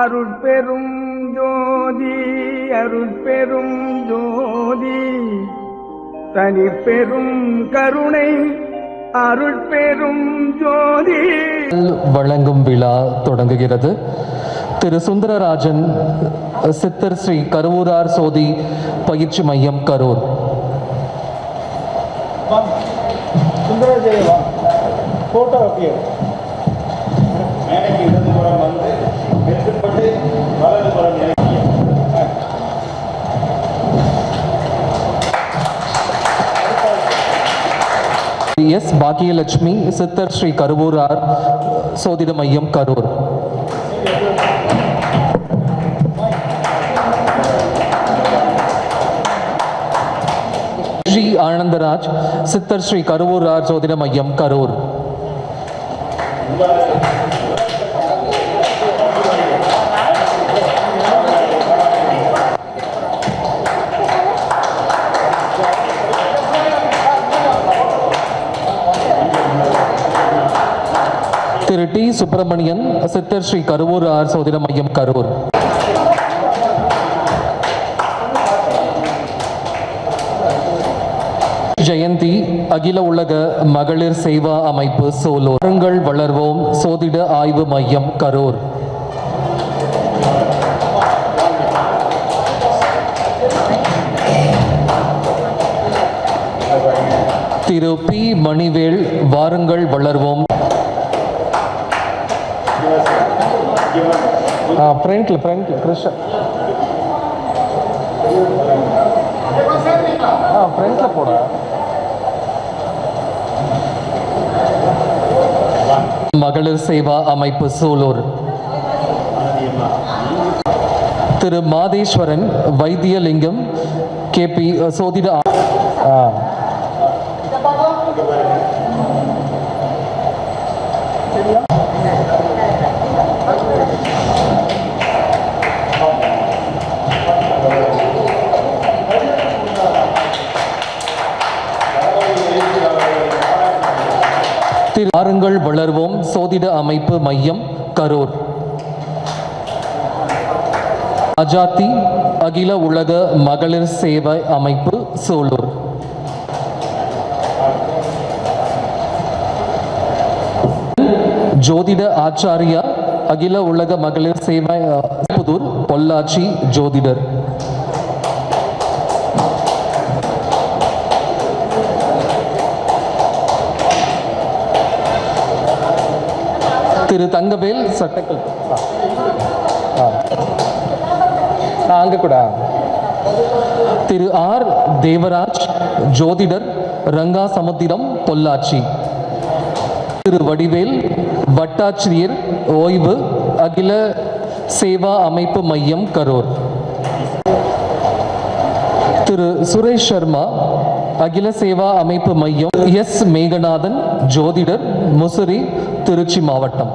அருட்பெரும் ஜோதி அருட்பெரும் ஜோதி. தனிப்பெரும் கருணை அருட்பெரும் ஜோதி. வழங்கும் விழா தொடங்குகிறது. திரு சுந்தரராஜன் சித்தர் ஸ்ரீ கருவூரார் சோதி பயிற்சி மையம் கரூர். அப்பியர் மேடைக்கு இடதுபுறம் வந்து எஸ் பாக்கியலட்சுமி சித்தர் ஸ்ரீ கருவூரார் சோதிட மையம் கரூர். ஸ்ரீ ஆனந்தராஜ் சித்தர் ஸ்ரீ கருவூரார் சோதிட மையம் கரூர். டி. சுப்பிரமணியன் சித்தர் ஸ்ரீ கருவூர் ஆர். சோதிட மையம் கரூர். ஜெயந்தி அகில உலக மகளிர் சேவா அமைப்பு சோலோர். வாருங்கள் வளர்வோம் சோதிட ஆய்வு மையம் கரூர். திரு. பி. மணிவேல் வாருங்கள் வளர்வோம் ஆ ஃப்ரண்ட்ல ஃப்ரண்ட்ல கிருஷ்ணன் ஆ ஃப்ரண்ட்ல போட. மகளிர் சேவா அமைப்பு சூலூர். திரு மாதேஸ்வரன் வைத்தியலிங்கம் கேபி சோதிட ஆ. திரு ஆறுங்கள் வளர்வோம். சோதிட அமைப்பு மையம் கரூர். அஜாத்தி அகில உலக மகளிர் சேவை அமைப்பு சூலூர். ஜோதிட ஆச்சாரியா அகில உலக மகளிர் சேவை புதூர் பொள்ளாச்சி ஜோதிடர். திரு தங்கவேல் சட்டக்கல். ஆ. அங்க கூட. திரு ஆர் தேவராஜ் ஜோதிடர் ரங்கா சமுத்திரம் பொள்ளாச்சி. திரு வடிவேல் வட்டாட்சியர் ஓய்வு அகில சேவா அமைப்பு மையம் கரூர். திரு சுரேஷ் சர்மா அகில சேவா அமைப்பு மையம் எஸ் மேகநாதன் ஜோதிடர் முசிறி திருச்சி மாவட்டம்.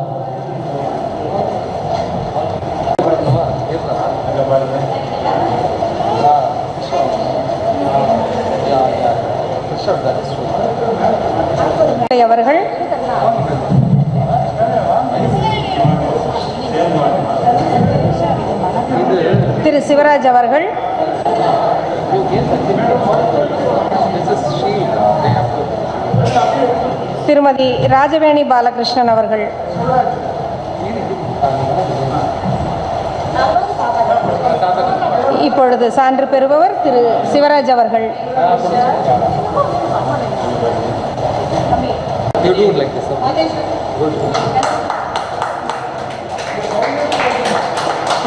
அவர்கள் திரு சிவராஜ் அவர்கள் திருமதி ராஜவேணி பாலகிருஷ்ணன் அவர்கள். இப்பொழுது சான்று பெறுபவர் திரு சிவராஜ் அவர்கள்.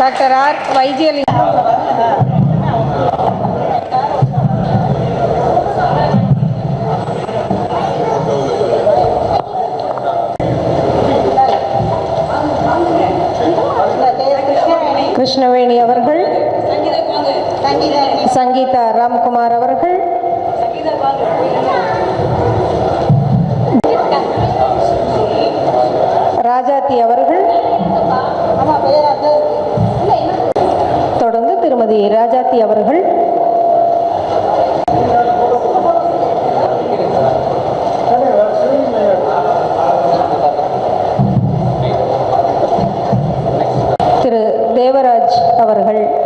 டாக்டர் ஆர் வைத்தியலிங்கம் சங்கீதா ராம்குமார் அவர்கள். ராஜாத்தி அவர்கள். தொடர்ந்து திருமதி ராஜாத்தி அவர்கள். திரு தேவராஜ் அவர்கள்.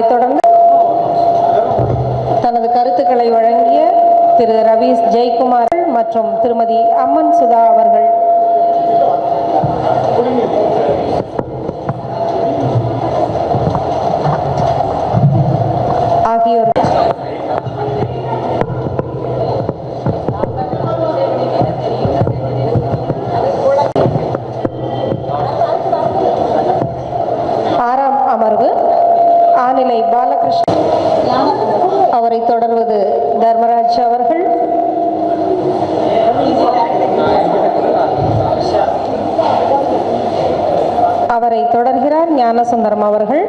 அவரைத் தொடர்ந்து தனது கருத்துக்களை வழங்கிய திரு ரவீஸ் ஜெயக்குமார் மற்றும் திருமதி அம்மன் சுதா அவர்கள் ஆகியோர் ஆறாம் அமர்வு ஆநிலை பாலகிருஷ்ணன் அவரை தொடர்வது தர்மராஜ் அவர்கள் அவரை தொடர்கிறார் ஞானசுந்தரம் அவர்கள்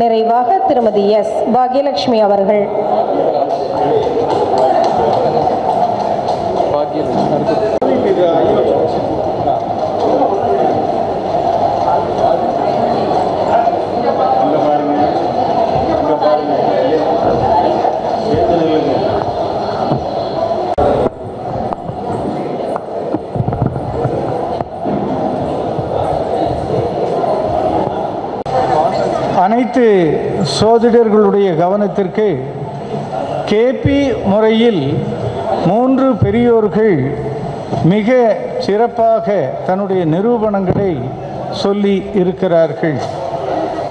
நிறைவாக திருமதி எஸ். பாக்யலட்சுமி அவர்கள். பாக்யலட்சுமி ஐயோ அங்க பாருங்க அங்க பாருங்க எழுந்து நில்லுங்க. அனைத்து சோதிடர்களுடைய கவனத்திற்கு கேபி முறையில் மூன்று பெரியோர்கள் மிக சிறப்பாக தன்னுடைய நிரூபணங்களை சொல்லி இருக்கிறார்கள்.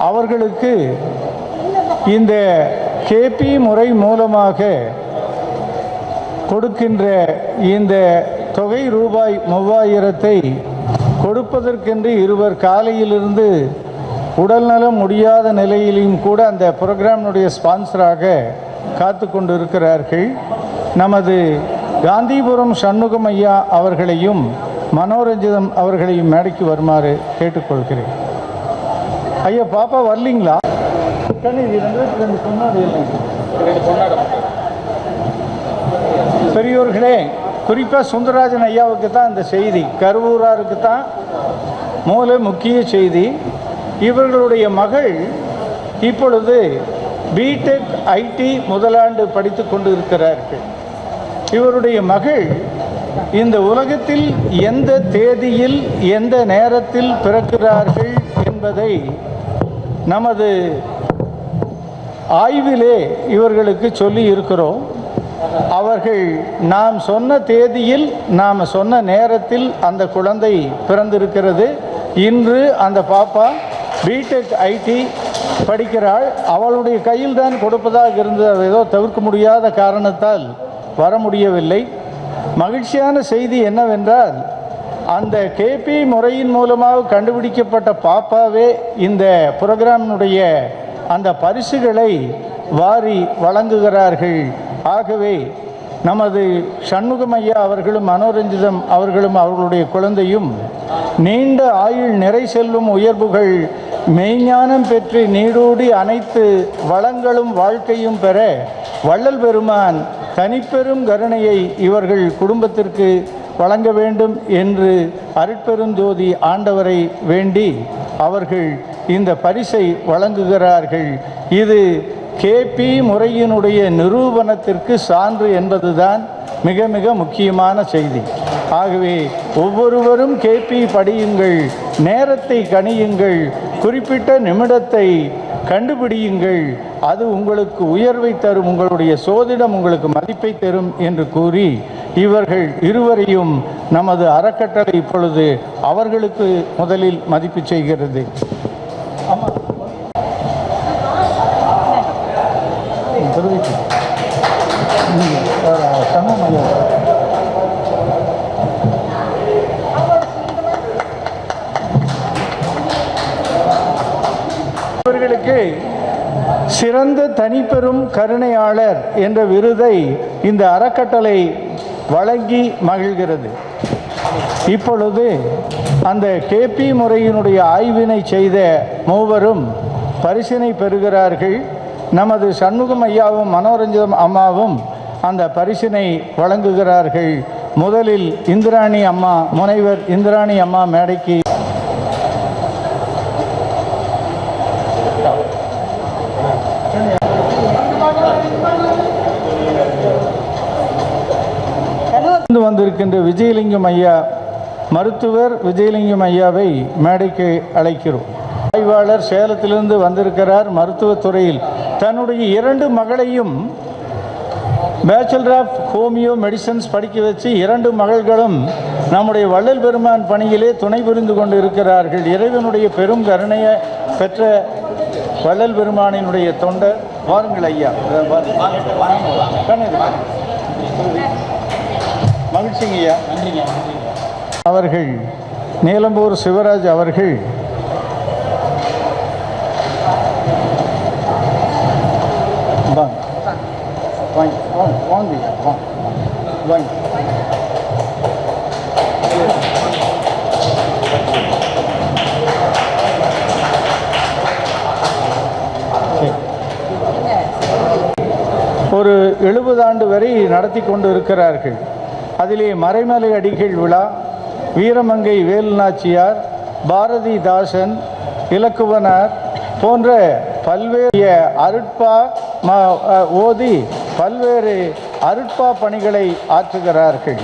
அவர்களுக்கு இந்த கேபி முறை மூலமாக கொடுக்கின்ற இந்த தொகை ரூபாய் மூவாயிரத்தை கொடுப்பதற்கென்று இருவர் காலையிலிருந்து உடல்நலம் முடியாத நிலையிலும் கூட அந்த ப்ரோக்ராமினுடைய ஸ்பான்சராக காத்து கொண்டு இருக்கிறார்கள் நமது காந்திபுரம் சண்முகம் ஐயா அவர்களையும் மனோரஞ்சிதம் அவர்களையும் மேடைக்கு வருமாறு கேட்டுக்கொள்கிறேன். ஐயா பாப்பா வரலீங்களா? பெரியோர்களே குறிப்பாக சுந்தரராஜன் ஐயாவுக்கு தான் இந்த செய்தி கருவூராருக்கு தான் மூல முக்கிய செய்தி. இவர்களுடைய மகள் இப்பொழுது பிடெக் ஐடி முதலாண்டு படித்து கொண்டு இருக்கிறார்கள் இவருடைய மகள் இந்த உலகத்தில் எந்த தேதியில் எந்த நேரத்தில் பிறக்கிறார்கள் என்பதை நமது ஆய்விலே இவர்களுக்கு சொல்லி இருக்கிறோம். அவர்கள் நாம் சொன்ன தேதியில் நாம் சொன்ன நேரத்தில் அந்த குழந்தை பிறந்திருக்கிறது. இன்று அந்த பாப்பா பிடெக் ஐடி படிக்கிறாள். அவளுடைய கையில் தான் கொடுப்பதாக இருந்தது ஏதோ தவிர்க்க முடியாத காரணத்தால் வர முடியவில்லை. மகிழ்ச்சியான செய்தி என்னவென்றால் அந்த கேபி முறையின் மூலமாக கண்டுபிடிக்கப்பட்ட பாப்பாவே இந்த புரோகிராமினுடைய அந்த பரிசுகளை வாரி வழங்குகிறார்கள். ஆகவே நமது சண்முகமையா அவர்களும் மனோரஞ்சிதம் அவர்களும் அவர்களுடைய குழந்தையும் நீண்ட ஆயுள் நிறை செல்லும் உயர்வுகள் மெய்ஞானம் பெற்று நீடூடி அனைத்து வளங்களும் வாழ்க்கையும் பெற வள்ளல் பெருமான் தனிப்பெரும் கருணையை இவர்கள் குடும்பத்திற்கு வழங்க வேண்டும் என்று அருட்பெருஞ்சோதி ஆண்டவரை வேண்டி அவர்கள் இந்த பரிசை வழங்குகிறார்கள். இது கேபி முறையினுடைய நிரூபணத்திற்கு சான்று என்பதுதான் மிக மிக முக்கியமான செய்தி. ஆகவே ஒவ்வொருவரும் கேபி படியுங்கள் நேரத்தை கணியுங்கள் குறிப்பிட்ட நிமிடத்தை கண்டுபிடியுங்கள். அது உங்களுக்கு உயர்வை தரும் உங்களுடைய சோதிடம் உங்களுக்கு மதிப்பை தரும் என்று கூறி இவர்கள் இருவரையும் நமது அறக்கட்டளை இப்பொழுது அவர்களுக்கு முதலில் மதிப்பு செய்கிறது. சிறந்த தனிப்பெரும் கருணையாளர் என்ற விருதை இந்த அறக்கட்டளை வழங்கி மகிழ்கிறது. இப்பொழுது அந்த கேபி முறையினுடைய ஆய்வினை செய்த மூவரும் பரிசினை பெறுகிறார்கள். நமது சண்முகம் ஐயாவும் மனோரஞ்சம் அம்மாவும் அந்த பரிசினை வழங்குகிறார்கள். முதலில் இந்திராணி அம்மா முனைவர் இந்திராணி அம்மா மேடைக்கு இருந்து வந்திருக்கின்ற விஜயலிங்கம் ஐயா மருத்துவர் விஜயலிங்கம் ஐயாவை மேடைக்கு அழைக்கிறோம். ஆய்வாளர் சேலத்திலிருந்து வந்திருக்கிறார் மருத்துவத் துறையில் தன்னுடைய இரண்டு மகளையும் பேச்சுலர் ஆஃப் ஹோமியோ மெடிசன்ஸ் படிக்க வச்சு இரண்டு மகள்களும் நம்முடைய வள்ளல் பெருமான் பணியிலே துணை புரிந்து கொண்டு இருக்கிறார்கள். இறைவனுடைய பெரும் கருணையை பெற்ற வள்ளல் பெருமானினுடைய தொண்டர். வாருங்கள் ஐயா. கண்ணு மகிழ்ச்சிங்க ஐயா அவர்கள் நீலம்பூர் சிவராஜ் அவர்கள். வாங்க. வாங்க வாங்க வாங்க வாங்க. ஒரு எழுபது ஆண்டு வரை நடத்தி கொண்டு இருக்கிறார்கள். அதிலே மறைமலை அடிகள் விழா வீரமங்கை வேலுநாச்சியார் பாரதிதாசன் இலக்குவனார் போன்ற பல்வேறு அருட்பா ஓதி பல்வேறு அருட்பா பணிகளை ஆற்றுகிறார்கள்.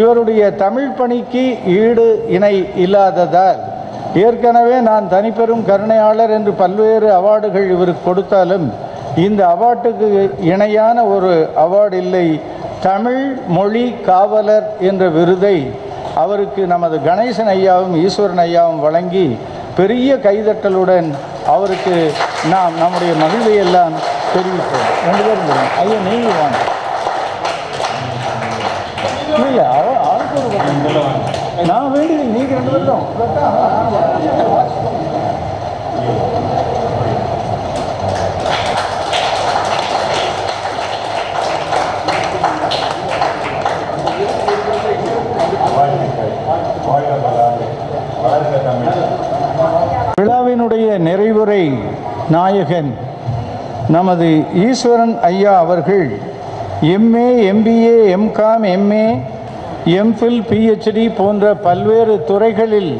இவருடைய தமிழ் பணிக்கு ஈடு இணை இல்லாததால் ஏற்கனவே நான் தனிப்பெரும் கருணையாளர் என்று பல்வேறு அவார்டுகள் இவருக்கு கொடுத்தாலும் இந்த அவார்டுக்கு இணையான ஒரு அவார்டு இல்லை தமிழ் மொழி காவலர் என்ற விருதை அவருக்கு நமது கணேசன் ஐயாவும் ஈஸ்வரன் ஐயாவும் வழங்கி பெரிய கைதட்டலுடன் அவருக்கு நாம் நம்முடைய மகிழ்வை எல்லாம் தெரிவிப்போம் ரெண்டு பேரும் ஐயா நீங்கள் வாங்க. இல்லை நான் வேண்டியது நீங்கள் ரெண்டு பேரும் நிறைவுரை நாயகன் நமது ஈஸ்வரன் ஐயா அவர்கள் MA MBA MCom MA MPhil PhD போன்ற பல்வேறு துறைகளில்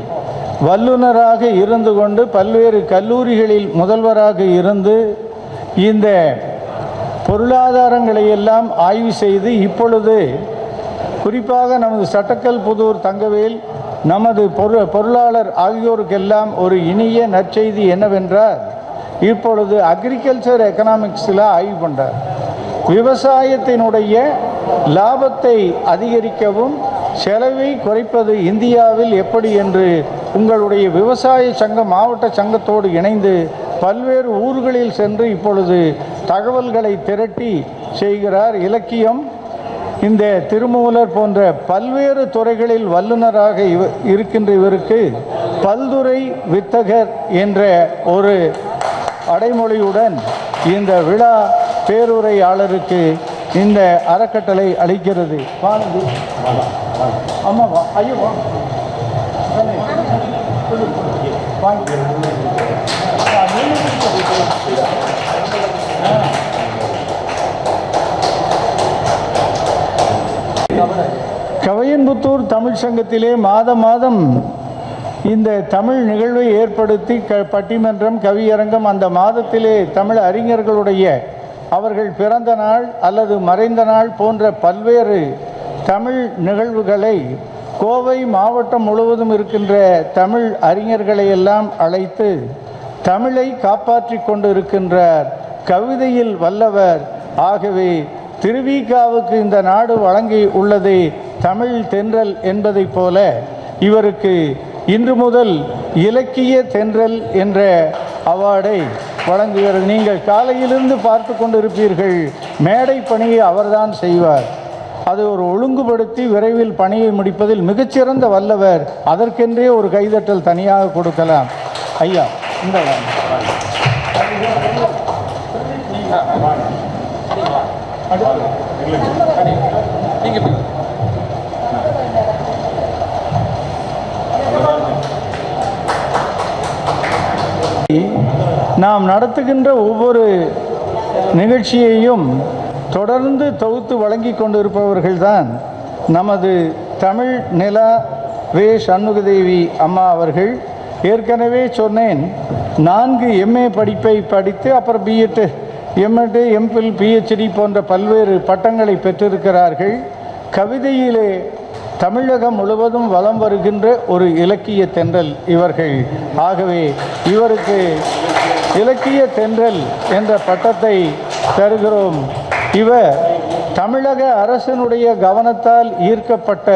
வல்லுநராக இருந்து கொண்டு பல்வேறு கல்லூரிகளில் முதல்வராக இருந்து இந்த பொருளாதாரங்களை எல்லாம் ஆய்வு செய்து இப்பொழுது குறிப்பாக நமது சட்டக்கல் புதூர் தங்கவேல் நமது பொரு பொருளாளர் ஆகியோருக்கெல்லாம் ஒரு இனிய நற்செய்தி என்னவென்றால் இப்பொழுது அக்ரிகல்ச்சர் எக்கனாமிக்ஸில் ஆய்வு பண்ணுறார் விவசாயத்தினுடைய லாபத்தை அதிகரிக்கவும் செலவை குறைப்பது இந்தியாவில் எப்படி என்று உங்களுடைய விவசாய சங்க மாவட்ட சங்கத்தோடு இணைந்து பல்வேறு ஊர்களில் சென்று இப்பொழுது தகவல்களை திரட்டி செய்கிறார் இலக்கியம் இந்த திருமூலர் போன்ற பல்வேறு துறைகளில் வல்லுநராக இவ இருக்கின்ற இவருக்கு பல்துறை வித்தகர் என்ற ஒரு அடைமொழியுடன் இந்த விழா பேருரையாளருக்கு இந்த அறக்கட்டளை அளிக்கிறது. வானதி ஐயோ வாங்க கோயம்புத்தூர் தமிழ் சங்கத்திலே மாதம் மாதம் இந்த தமிழ் நிகழ்வை ஏற்படுத்தி க பட்டிமன்றம் கவியரங்கம் அந்த மாதத்திலே தமிழ் அறிஞர்களுடைய அவர்கள் பிறந்த நாள் அல்லது மறைந்த நாள் போன்ற பல்வேறு தமிழ் நிகழ்வுகளை கோவை மாவட்டம் முழுவதும் இருக்கின்ற தமிழ் அறிஞர்களை எல்லாம் அழைத்து தமிழை காப்பாற்றி கொண்டு இருக்கின்றார் கவிதையில் வல்லவர். ஆகவே திருவிகாவுக்கு இந்த நாடு வழங்கி உள்ளதை தமிழ் தென்றல் என்பதைப் போல இவருக்கு இன்று முதல் இலக்கிய தென்றல் என்ற அவார்டை வழங்குகிறது நீங்கள் காலையிலிருந்து பார்த்து கொண்டிருப்பீர்கள். மேடை பணியை அவர்தான் செய்வார். அதை ஒரு ஒழுங்குபடுத்தி விரைவில் பணியை முடிப்பதில் மிகச்சிறந்த வல்லவர். அதற்கென்றே ஒரு கைதட்டல் தனியாக கொடுக்கலாம். ஐயா இந்த நீங்கள் நாம் நடத்துகின்ற ஒவ்வொரு நிகழ்ச்சியையும் தொடர்ந்து தொகுத்து வழங்கி கொண்டிருப்பவர்கள்தான் நமது தமிழ் நிலா வே சண்முகதேவி அம்மா அவர்கள். ஏற்கனவே சொன்னேன் நான்கு எம்ஏ படிப்பை படித்து அப்புறம் பிஎட்டு எம்எட்டு எம்பில் பிஹெச்டி போன்ற பல்வேறு பட்டங்களை பெற்றிருக்கிறார்கள். கவிதையிலே தமிழகம் முழுவதும் வலம் வருகின்ற ஒரு இலக்கிய தென்றல் இவர்கள். ஆகவே இவருக்கு இலக்கிய தென்றல் என்ற பட்டத்தை தருகிறோம். இவர் தமிழக அரசினுடைய கவனத்தால் ஈர்க்கப்பட்ட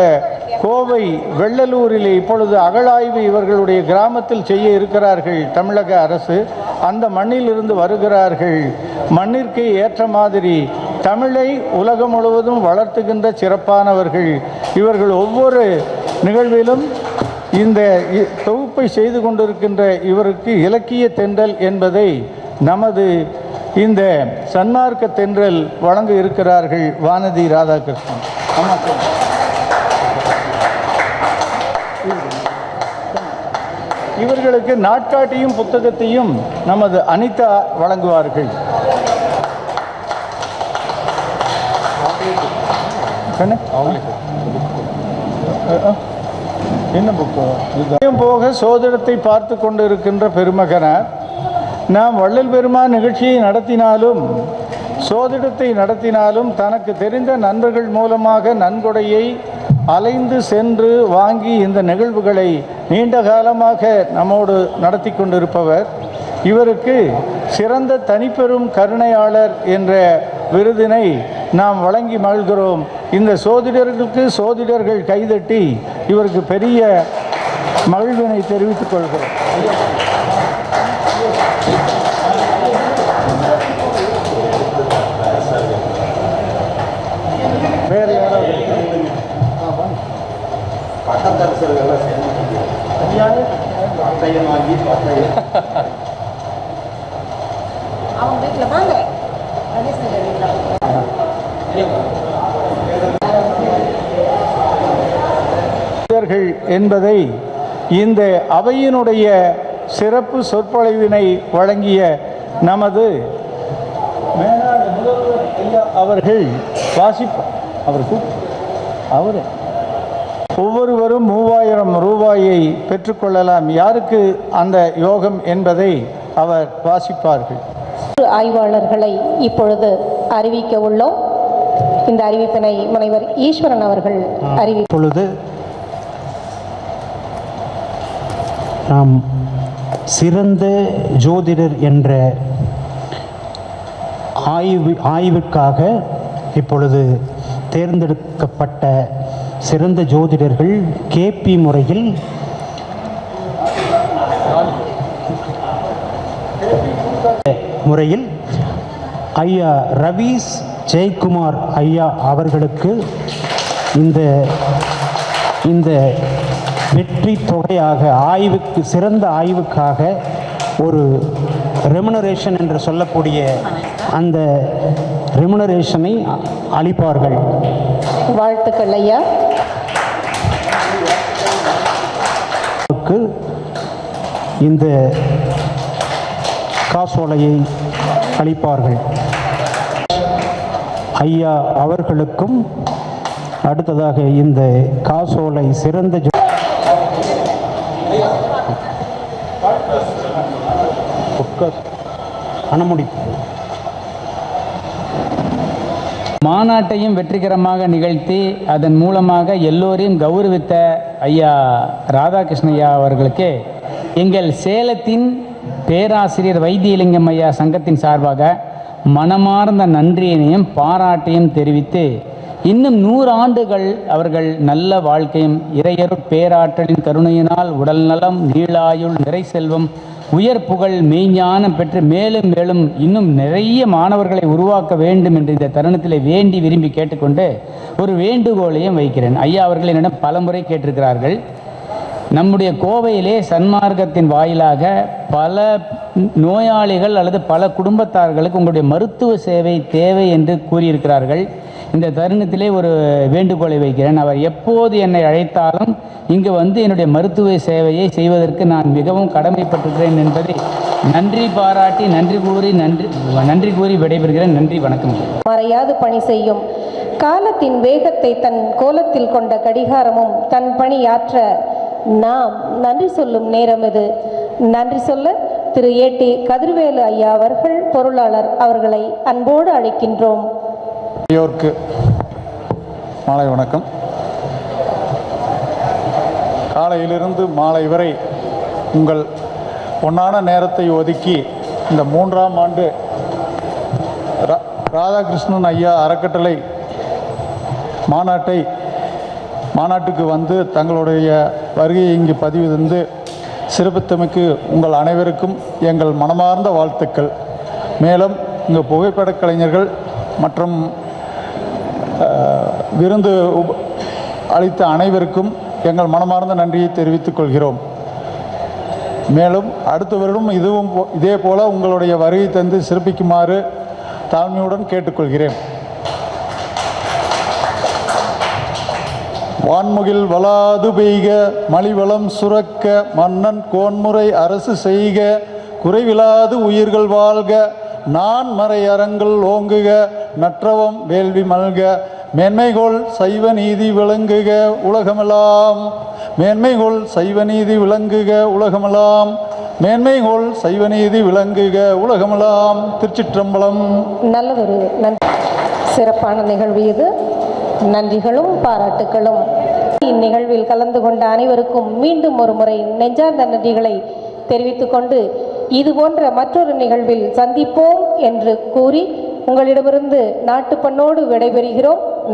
கோவை வெள்ளலூரில் இப்பொழுது அகழாய்வு இவர்களுடைய கிராமத்தில் செய்ய இருக்கிறார்கள் தமிழக அரசு. அந்த மண்ணிலிருந்து வருகிறார்கள். மண்ணிற்கு ஏற்ற மாதிரி தமிழை உலகம் முழுவதும் வளர்த்துகின்ற சிறப்பானவர்கள். இவர்கள் ஒவ்வொரு நிகழ்விலும் இந்த இ- தொகுப்பை செய்து கொண்டிருக்கின்ற இவருக்கு இலக்கிய தென்றல் என்பதை நமது இந்த சன்மார்க்க தென்றல் வழங்க இருக்கிறார்கள் வானதி ராதாகிருஷ்ணன். இவர்களுக்கு நாட்காட்டியும் புத்தகத்தையும் நமது அனிதா வழங்குவார்கள். கண்ணு? என்ன புக்கு இதுதான். போக சோதனத்தை பார்த்து கொண்டு இருக்கின்ற பெருமகனார் நாம் வள்ளல் பெருமான் நிகழ்ச்சியை நடத்தினாலும் சோதிடத்தை நடத்தினாலும் தனக்கு தெரிந்த நண்பர்கள் மூலமாக நன்கொடையை அலைந்து சென்று வாங்கி இந்த நிகழ்வுகளை நீண்ட காலமாக நம்மோடு நடத்தி கொண்டிருப்பவர் இவருக்கு சிறந்த தனிப்பெரும் கருணையாளர் என்ற விருதினை நாம் வழங்கி மகிழ்கிறோம். இந்த சோதிடர்களுக்கு சோதிடர்கள் கைதட்டி இவருக்கு பெரிய மகிழ்வினை தெரிவித்துக் கொள்கிறோம். வேறு யாராவது? யாரு? பட்டயம் வாங்கி பட்டயம் என்பதை இந்த அவையினுடைய சிறப்பு சொற்பொழிவினை வழங்கிய நமது மேனாடு முதல்வர் ஐயா அவர்கள் வாசிப்ப அவர் அவரு. ஒவ்வொருவரும் மூவாயிரம் ரூபாயை பெற்றுக்கொள்ளலாம். யாருக்கு அந்த யோகம் என்பதை அவர் வாசிப்பார்கள். ஆய்வாளர்களை இப்பொழுது அறிவிக்க உள்ளோம். இந்த அறிவிப்பினை முனைவர் ஈஸ்வரன் அவர்கள் அறிவி இப்பொழுது நாம் சிறந்த ஜோதிடர் என்ற ஆய்வு ஆய்வுக்காக இப்பொழுது தேர்ந்தெடுக்கப்பட்ட சிறந்த ஜோதிடர்கள் கேபி முறையில் முறையில் ஐயா ரவீஸ் ஜெயக்குமார் ஐயா அவர்களுக்கு இந்த இந்த வெற்றி தொகையாக ஆய்வுக்கு சிறந்த ஆய்வுக்காக ஒரு ரெமுனரேஷன் என்று சொல்லக்கூடிய அந்த ரெமுனரேஷனை அளிப்பார்கள். வாழ்த்துக்கள் ஐயா. இந்த காசோலையை அளிப்பார்கள். ஐயா அவர்களுக்கும் அடுத்ததாக இந்த காசோலை சிறந்த உட்கார். அனுமதி மாநாட்டையும் வெற்றிகரமாக நிகழ்த்தி அதன் மூலமாக எல்லோரையும் கௌரவித்த ஐயா ராதாகிருஷ்ணய்யா அவர்களுக்கு எங்கள் சேலத்தின் பேராசிரியர் வைத்தியலிங்கம் ஐயா சங்கத்தின் சார்பாக மனமார்ந்த நன்றியினையும் பாராட்டையும் தெரிவித்து இன்னும் நூறு ஆண்டுகள் அவர்கள் நல்ல வாழ்க்கையும் இறையருட் பேராற்றலின் கருணையினால் உடல் நலம் நீளாயுள் நிறை செல்வம் உயர் புகழ் மெய்ஞானம் பெற்று மேலும் மேலும் இன்னும் நிறைய மாணவர்களை உருவாக்க வேண்டும் என்று இந்த தருணத்தில் வேண்டி விரும்பி கேட்டுக்கொண்டு ஒரு வேண்டுகோளையும் வைக்கிறேன். ஐயா அவர்கள் என்னிடம் பலமுறை கேட்டிருக்கிறார்கள். நம்முடைய கோவையிலே சன்மார்க்கத்தின் வாயிலாக பல நோயாளிகள் அல்லது பல குடும்பத்தார்களுக்கு உங்களுடைய மருத்துவ சேவை தேவை என்று கூறியிருக்கிறார்கள். இந்த தருணத்திலே ஒரு வேண்டுகோளை வைக்கிறேன். அவர் எப்போது என்னை அழைத்தாலும் இங்கு வந்து என்னுடைய மருத்துவ சேவையை செய்வதற்கு நான் மிகவும் கடமைப்பட்டிருக்கிறேன் என்பதை நன்றி பாராட்டி நன்றி கூறி நன்றி நன்றி கூறி விடைபெறுகிறேன். நன்றி வணக்கம். மறையாது பணி செய்யும். காலத்தின் வேகத்தை தன் கோலத்தில் கொண்ட கடிகாரமும் தன் பணியாற்ற நாம் நன்றி சொல்லும் நேரம் இது. நன்றி சொல்ல திரு ஏடி கதிர்வேலு ஐயா அவர்கள் பொருளாளர் அவர்களை அன்போடு அழைக்கின்றோம். பெரியோர்க்கு மாலை வணக்கம். காலையிலிருந்து மாலை வரை உங்கள் பொன்னான நேரத்தை ஒதுக்கி இந்த மூன்றாம் ஆண்டு ரா- ராதாகிருஷ்ணன் ஐயா அறக்கட்டளை மாநாட்டை மாநாட்டுக்கு வந்து தங்களுடைய வருகையை இங்கு பதிவு தந்து சிறப்பித்தமைக்கு உங்கள் அனைவருக்கும் எங்கள் மனமார்ந்த வாழ்த்துக்கள். மேலும் இங்கு புகைப்படக் கலைஞர்கள் மற்றும் விருந்து உப- அளித்த அனைவருக்கும் எங்கள் மனமார்ந்த நன்றியை தெரிவித்துக் கொள்கிறோம். மேலும் அடுத்த வருடம் இதுவும் போ- இதே போல உங்களுடைய வருகை தந்து சிறப்பிக்குமாறு தாழ்மையுடன் கேட்டுக்கொள்கிறேன். வான்முகில் வளாது பெய்க மலிவளம் சுரக்க மன்னன் கோன்முறை அரசு செய்க குறைவிலாது உயிர்கள் வாழ்க நான் மறையரங்கள் ஓங்குக நற்றவம் வேள்வி மல்க மேன்மைகொள் சைவ நீதி விளங்குக உலகமெல்லாம் மேன்மைகொள் சைவ நீதி விளங்குக உலகமெல்லாம் மேன்மைகொள் சைவ நீதி விளங்குக உலகமெல்லாம் திருச்சிற்றம்பலம். நல்லதொரு நன்றி சிறப்பான நிகழ்வு இது. நன்றிகளும் பாராட்டுகளும் இந்நிகழ்வில் கலந்து கொண்ட அனைவருக்கும் மீண்டும் ஒரு முறை நெஞ்சார்ந்த நன்றிகளை தெரிவித்துக்கொண்டு இது போன்ற மற்றொரு நிகழ்வில் சந்திப்போம் என்று கூறி உங்களிடமிருந்து நாட்டுப்பண்ணோடு விடைபெறுகிறோம்.